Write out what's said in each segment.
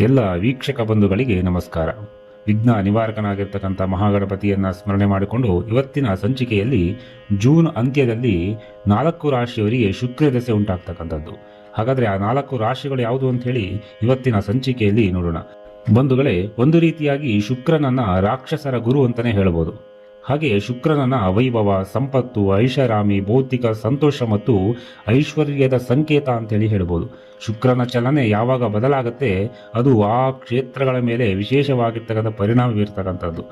ಎಲ್ಲ ವೀಕ್ಷಕ ಬಂಧುಗಳಿಗೆ ನಮಸ್ಕಾರ. ವಿಘ್ನ ನಿವಾರಕನಾಗಿರ್ತಕ್ಕಂಥ ಮಹಾಗಣಪತಿಯನ್ನು ಸ್ಮರಣೆ ಮಾಡಿಕೊಂಡು ಇವತ್ತಿನ ಸಂಚಿಕೆಯಲ್ಲಿ ಜೂನ್ ಅಂತ್ಯದಲ್ಲಿ ನಾಲ್ಕು ರಾಶಿಯವರಿಗೆ ಶುಕ್ರ ದೆಸೆ ಉಂಟಾಗ್ತಕ್ಕಂಥದ್ದು. ಹಾಗಾದರೆ ಆ ನಾಲ್ಕು ರಾಶಿಗಳು ಯಾವುದು ಅಂತ ಹೇಳಿ ಇವತ್ತಿನ ಸಂಚಿಕೆಯಲ್ಲಿ ನೋಡೋಣ. ಬಂಧುಗಳೇ, ಒಂದು ರೀತಿಯಾಗಿ ಶುಕ್ರನನ್ನ ರಾಕ್ಷಸರ ಗುರು ಅಂತಲೇ ಹೇಳ್ಬೋದು. ಹಾಗೆ ಶುಕ್ರನನ ಅವೈಭವ, ಸಂಪತ್ತು, ಐಷಾರಾಮಿ, ಭೌತಿಕ ಸಂತೋಷ ಮತ್ತು ಐಶ್ವರ್ಯದ ಸಂಕೇತ ಅಂತೇಳಿ ಹೇಳ್ಬೋದು. ಶುಕ್ರನ ಚಲನೆ ಯಾವಾಗ ಬದಲಾಗುತ್ತೆ ಅದು ಆ ಕ್ಷೇತ್ರಗಳ ಮೇಲೆ ವಿಶೇಷವಾಗಿರ್ತಕ್ಕಂಥ ಪರಿಣಾಮ ಬೀರ್ತಕ್ಕಂಥದ್ದು.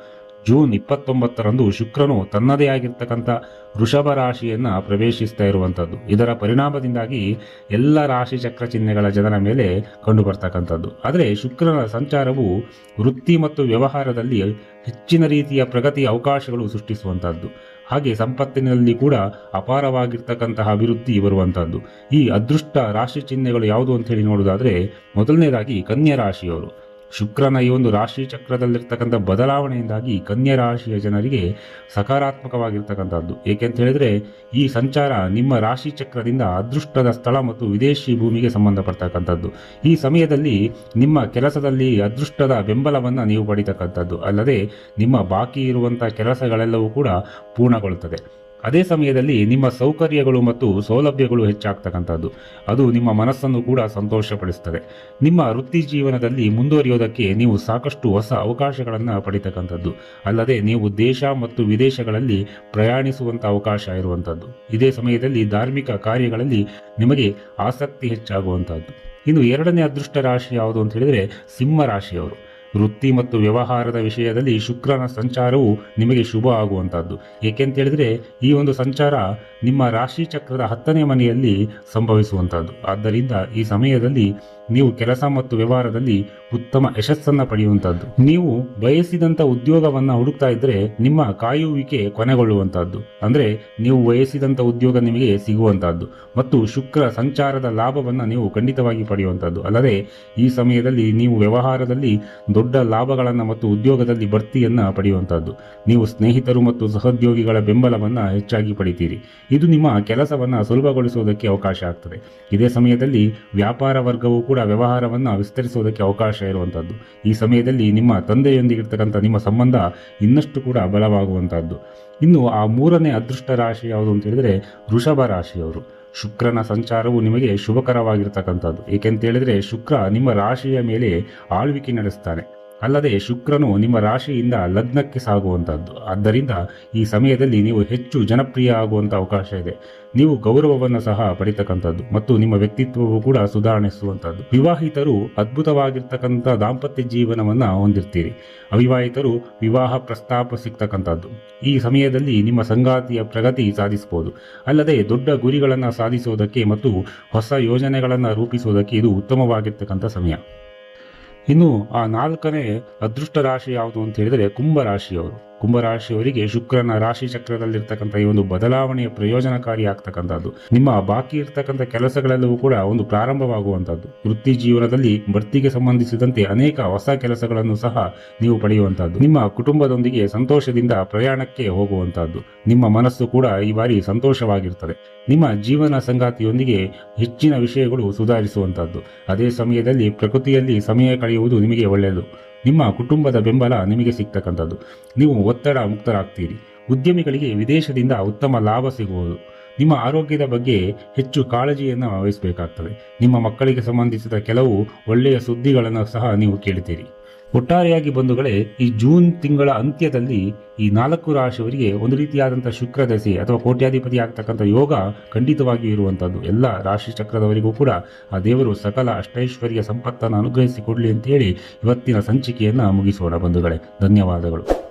ಜೂನ್ ಇಪ್ಪತ್ತೊಂಬತ್ತರಂದು ಶುಕ್ರನು ತನ್ನದೇ ಆಗಿರ್ತಕ್ಕಂಥ ವೃಷಭ ರಾಶಿಯನ್ನ ಪ್ರವೇಶಿಸ್ತಾ ಇರುವಂಥದ್ದು. ಇದರ ಪರಿಣಾಮದಿಂದಾಗಿ ಎಲ್ಲ ರಾಶಿ ಚಕ್ರ ಚಿಹ್ನೆಗಳ ಜನರ ಮೇಲೆ ಕಂಡು ಬರ್ತಕ್ಕಂಥದ್ದು ಆದರೆ ಶುಕ್ರನ ಸಂಚಾರವು ವೃತ್ತಿ ಮತ್ತು ವ್ಯವಹಾರದಲ್ಲಿ ಹೆಚ್ಚಿನ ರೀತಿಯ ಪ್ರಗತಿ ಅವಕಾಶಗಳು ಸೃಷ್ಟಿಸುವಂಥದ್ದು. ಹಾಗೆ ಸಂಪತ್ತಿನಲ್ಲಿ ಕೂಡ ಅಪಾರವಾಗಿರ್ತಕ್ಕಂತಹ ಅಭಿವೃದ್ಧಿ ಬರುವಂಥದ್ದು. ಈ ಅದೃಷ್ಟ ರಾಶಿ ಚಿಹ್ನೆಗಳು ಯಾವುದು ಅಂತ ಹೇಳಿ ನೋಡೋದಾದ್ರೆ ಮೊದಲನೇದಾಗಿ ಕನ್ಯಾ ರಾಶಿಯವರು. ಶುಕ್ರನ ಈ ಒಂದು ರಾಶಿ ಚಕ್ರದಲ್ಲಿರ್ತಕ್ಕಂಥ ಬದಲಾವಣೆಯಿಂದಾಗಿ ಕನ್ಯಾ ರಾಶಿಯ ಜನರಿಗೆ ಸಕಾರಾತ್ಮಕವಾಗಿರ್ತಕ್ಕಂಥದ್ದು. ಏಕೆಂತ ಹೇಳಿದ್ರೆ, ಈ ಸಂಚಾರ ನಿಮ್ಮ ರಾಶಿ ಚಕ್ರದಿಂದ ಅದೃಷ್ಟದ ಸ್ಥಳ ಮತ್ತು ವಿದೇಶಿ ಭೂಮಿಗೆ ಸಂಬಂಧಪಡ್ತಕ್ಕಂಥದ್ದು. ಈ ಸಮಯದಲ್ಲಿ ನಿಮ್ಮ ಕೆಲಸದಲ್ಲಿ ಅದೃಷ್ಟದ ಬೆಂಬಲವನ್ನು ನೀವು ಪಡಿತಕ್ಕಂಥದ್ದು. ಅಲ್ಲದೆ, ನಿಮ್ಮ ಬಾಕಿ ಇರುವಂಥ ಕೆಲಸಗಳೆಲ್ಲವೂ ಕೂಡ ಪೂರ್ಣಗೊಳ್ಳುತ್ತದೆ. ಅದೇ ಸಮಯದಲ್ಲಿ ನಿಮ್ಮ ಸೌಕರ್ಯಗಳು ಮತ್ತು ಸೌಲಭ್ಯಗಳು ಹೆಚ್ಚಾಗ್ತಕ್ಕಂಥದ್ದು. ಅದು ನಿಮ್ಮ ಮನಸ್ಸನ್ನು ಕೂಡ ಸಂತೋಷಪಡಿಸ್ತದೆ. ನಿಮ್ಮ ವೃತ್ತಿ ಜೀವನದಲ್ಲಿ ಮುಂದುವರಿಯೋದಕ್ಕೆ ನೀವು ಸಾಕಷ್ಟು ಹೊಸ ಅವಕಾಶಗಳನ್ನು ಪಡಿತಕ್ಕಂಥದ್ದು. ಅಲ್ಲದೆ ನೀವು ದೇಶ ಮತ್ತು ವಿದೇಶಗಳಲ್ಲಿ ಪ್ರಯಾಣಿಸುವಂಥ ಅವಕಾಶ ಇರುವಂಥದ್ದು. ಇದೇ ಸಮಯದಲ್ಲಿ ಧಾರ್ಮಿಕ ಕಾರ್ಯಗಳಲ್ಲಿ ನಿಮಗೆ ಆಸಕ್ತಿ ಹೆಚ್ಚಾಗುವಂಥದ್ದು. ಇನ್ನು ಎರಡನೇ ಅದೃಷ್ಟ ರಾಶಿ ಯಾವುದು ಅಂತ ಹೇಳಿದರೆ ಸಿಂಹ ರಾಶಿಯವರು. ವೃತ್ತಿ ಮತ್ತು ವ್ಯವಹಾರದ ವಿಷಯದಲ್ಲಿ ಶುಕ್ರನ ಸಂಚಾರವು ನಿಮಗೆ ಶುಭ ಆಗುವಂಥದ್ದು. ಏಕೆಂತ ಹೇಳಿದ್ರೆ ಈ ಒಂದು ಸಂಚಾರ ನಿಮ್ಮ ರಾಶಿ ಚಕ್ರದ ಹತ್ತನೇ ಮನೆಯಲ್ಲಿ ಸಂಭವಿಸುವಂಥದ್ದು. ಆದ್ದರಿಂದ ಈ ಸಮಯದಲ್ಲಿ ನೀವು ಕೆಲಸ ಮತ್ತು ವ್ಯವಹಾರದಲ್ಲಿ ಉತ್ತಮ ಯಶಸ್ಸನ್ನು ಪಡೆಯುವಂತಹದ್ದು. ನೀವು ಬಯಸಿದಂತ ಉದ್ಯೋಗವನ್ನ ಹುಡುಕ್ತಾ ಇದ್ರೆ ನಿಮ್ಮ ಕಾಯುವಿಕೆ ಕೊನೆಗೊಳ್ಳುವಂತಹದ್ದು. ಅಂದ್ರೆ ನೀವು ಬಯಸಿದಂತ ಉದ್ಯೋಗ ನಿಮಗೆ ಸಿಗುವಂತಹದ್ದು. ಮತ್ತು ಶುಕ್ರ ಸಂಚಾರದ ಲಾಭವನ್ನ ನೀವು ಖಂಡಿತವಾಗಿ ಪಡೆಯುವಂತಹದ್ದು. ಅಲ್ಲದೆ ಈ ಸಮಯದಲ್ಲಿ ನೀವು ವ್ಯವಹಾರದಲ್ಲಿ ದೊಡ್ಡ ಲಾಭಗಳನ್ನು ಮತ್ತು ಉದ್ಯೋಗದಲ್ಲಿ ಬಡ್ತಿಯನ್ನ ಪಡೆಯುವಂತಹದ್ದು. ನೀವು ಸ್ನೇಹಿತರು ಮತ್ತು ಸಹೋದ್ಯೋಗಿಗಳ ಬೆಂಬಲವನ್ನ ಹೆಚ್ಚಾಗಿ ಪಡಿತೀರಿ. ಇದು ನಿಮ್ಮ ಕೆಲಸವನ್ನ ಸುಲಭಗೊಳಿಸುವುದಕ್ಕೆ ಅವಕಾಶ ಆಗ್ತದೆ. ಇದೇ ಸಮಯದಲ್ಲಿ ವ್ಯಾಪಾರ ವರ್ಗವು ಕೂಡ ವ್ಯವಹಾರವನ್ನ ವಿಸ್ತರಿಸುವುದಕ್ಕೆ ಅವಕಾಶ ಇರುವಂಥದ್ದು ಈ ಸಮಯದಲ್ಲಿ ನಿಮ್ಮ ತಂದೆಯೊಂದಿಗಿರ್ತಕ್ಕಂಥ ನಿಮ್ಮ ಸಂಬಂಧ ಇನ್ನಷ್ಟು ಕೂಡ ಬಲವಾಗುವಂಥದ್ದು ಇನ್ನು ಆ ಮೂರನೇ ಅದೃಷ್ಟ ರಾಶಿ ಯಾವುದು ಅಂತ ಹೇಳಿದ್ರೆ ವೃಷಭ ರಾಶಿಯವರು. ಶುಕ್ರನ ಸಂಚಾರವು ನಿಮಗೆ ಶುಭಕರವಾಗಿರ್ತಕ್ಕಂಥದ್ದು. ಏಕೆಂತ ಹೇಳಿದ್ರೆ ಶುಕ್ರ ನಿಮ್ಮ ರಾಶಿಯ ಮೇಲೆ ಆಳ್ವಿಕೆ ನಡೆಸ್ತಾನೆ. ಅಲ್ಲದೆ ಶುಕ್ರನು ನಿಮ್ಮ ರಾಶಿಯಿಂದ ಲಗ್ನಕ್ಕೆ ಸಾಗುವಂಥದ್ದು ಆದ್ದರಿಂದ ಈ ಸಮಯದಲ್ಲಿ ನೀವು ಹೆಚ್ಚು ಜನಪ್ರಿಯ ಆಗುವಂಥ ಅವಕಾಶ ಇದೆ. ನೀವು ಗೌರವವನ್ನು ಸಹ ಪಡಿತಕ್ಕಂಥದ್ದು ಮತ್ತು ನಿಮ್ಮ ವ್ಯಕ್ತಿತ್ವವು ಕೂಡ ಸುಧಾರಣಿಸುವಂಥದ್ದು ವಿವಾಹಿತರು ಅದ್ಭುತವಾಗಿರ್ತಕ್ಕಂಥ ದಾಂಪತ್ಯ ಜೀವನವನ್ನು ಹೊಂದಿರ್ತೀರಿ. ಅವಿವಾಹಿತರು ವಿವಾಹ ಪ್ರಸ್ತಾಪ ಸಿಗ್ತಕ್ಕಂಥದ್ದು. ಈ ಸಮಯದಲ್ಲಿ ನಿಮ್ಮ ಸಂಗಾತಿಯ ಪ್ರಗತಿ ಸಾಧಿಸಬಹುದು. ಅಲ್ಲದೆ ದೊಡ್ಡ ಗುರಿಗಳನ್ನು ಸಾಧಿಸುವುದಕ್ಕೆ ಮತ್ತು ಹೊಸ ಯೋಜನೆಗಳನ್ನು ರೂಪಿಸುವುದಕ್ಕೆ ಇದು ಉತ್ತಮವಾಗಿರ್ತಕ್ಕಂಥ ಸಮಯ. ಇನ್ನು ಆ ನಾಲ್ಕನೇ ಅದೃಷ್ಟ ರಾಶಿ ಯಾವುದು ಅಂತ ಹೇಳಿದರೆ ಕುಂಭರಾಶಿಯವರು ಕುಂಭರಾಶಿಯವರಿಗೆ ಶುಕ್ರನ ರಾಶಿ ಚಕ್ರದಲ್ಲಿರ್ತಕ್ಕಂಥ ಈ ಒಂದು ಬದಲಾವಣೆಯ ಪ್ರಯೋಜನಕಾರಿ ಆಗ್ತಕ್ಕಂಥದ್ದು. ನಿಮ್ಮ ಬಾಕಿ ಇರ್ತಕ್ಕಂಥ ಕೆಲಸಗಳೆಲ್ಲವೂ ಕೂಡ ಒಂದು ಪ್ರಾರಂಭವಾಗುವಂಥದ್ದು. ವೃತ್ತಿ ಜೀವನದಲ್ಲಿ ಬಡ್ತಿಗೆ ಸಂಬಂಧಿಸಿದಂತೆ ಅನೇಕ ಹೊಸ ಕೆಲಸಗಳನ್ನು ಸಹ ನೀವು ಪಡೆಯುವಂತಹದ್ದು ನಿಮ್ಮ ಕುಟುಂಬದೊಂದಿಗೆ ಸಂತೋಷದಿಂದ ಪ್ರಯಾಣಕ್ಕೆ ಹೋಗುವಂತಹದ್ದು ನಿಮ್ಮ ಮನಸ್ಸು ಕೂಡ ಈ ಬಾರಿ ಸಂತೋಷವಾಗಿರ್ತದೆ. ನಿಮ್ಮ ಜೀವನ ಸಂಗಾತಿಯೊಂದಿಗೆ ಹೆಚ್ಚಿನ ವಿಷಯಗಳು ಸುಧಾರಿಸುವಂತಹದ್ದು ಅದೇ ಸಮಯದಲ್ಲಿ ಪ್ರಕೃತಿಯಲ್ಲಿ ಸಮಯ ಕಳೆಯುವುದು ನಿಮಗೆ ಒಳ್ಳೆಯದು. ನಿಮ್ಮ ಕುಟುಂಬದ ಬೆಂಬಲ ನಿಮಗೆ ಸಿಗ್ತಕ್ಕಂಥದ್ದು. ನೀವು ಒತ್ತಡ ಮುಕ್ತರಾಗ್ತೀರಿ. ಉದ್ಯಮಿಗಳಿಗೆ ವಿದೇಶದಿಂದ ಉತ್ತಮ ಲಾಭ ಸಿಗುವುದು. ನಿಮ್ಮ ಆರೋಗ್ಯದ ಬಗ್ಗೆ ಹೆಚ್ಚು ಕಾಳಜಿಯನ್ನು ವಹಿಸಬೇಕಾಗ್ತದೆ. ನಿಮ್ಮ ಮಕ್ಕಳಿಗೆ ಸಂಬಂಧಿಸಿದ ಕೆಲವು ಒಳ್ಳೆಯ ಸುದ್ದಿಗಳನ್ನು ಸಹ ನೀವು ಕೇಳುತ್ತೀರಿ ಒಟ್ಟಾರೆಯಾಗಿ ಬಂಧುಗಳೇ, ಈ ಜೂನ್ ತಿಂಗಳ ಅಂತ್ಯದಲ್ಲಿ ಈ ನಾಲ್ಕು ರಾಶಿಯವರಿಗೆ ಒಂದು ರೀತಿಯಾದಂಥ ಶುಕ್ರ ದಶೆ ಅಥವಾ ಕೋಟ್ಯಾಧಿಪತಿ ಆಗ್ತಕ್ಕಂಥ ಯೋಗ ಖಂಡಿತವಾಗಿಯೂ ಇರುವಂಥದ್ದು. ಎಲ್ಲ ರಾಶಿ ಚಕ್ರದವರಿಗೂ ಕೂಡ ಆ ದೇವರು ಸಕಲ ಅಷ್ಟೈಶ್ವರ್ಯ ಸಂಪತ್ತನ್ನು ಅನುಗ್ರಹಿಸಿಕೊಡ್ಲಿ ಅಂತ ಹೇಳಿ ಇವತ್ತಿನ ಸಂಚಿಕೆಯನ್ನು ಮುಗಿಸೋಣ ಬಂಧುಗಳೇ. ಧನ್ಯವಾದಗಳು.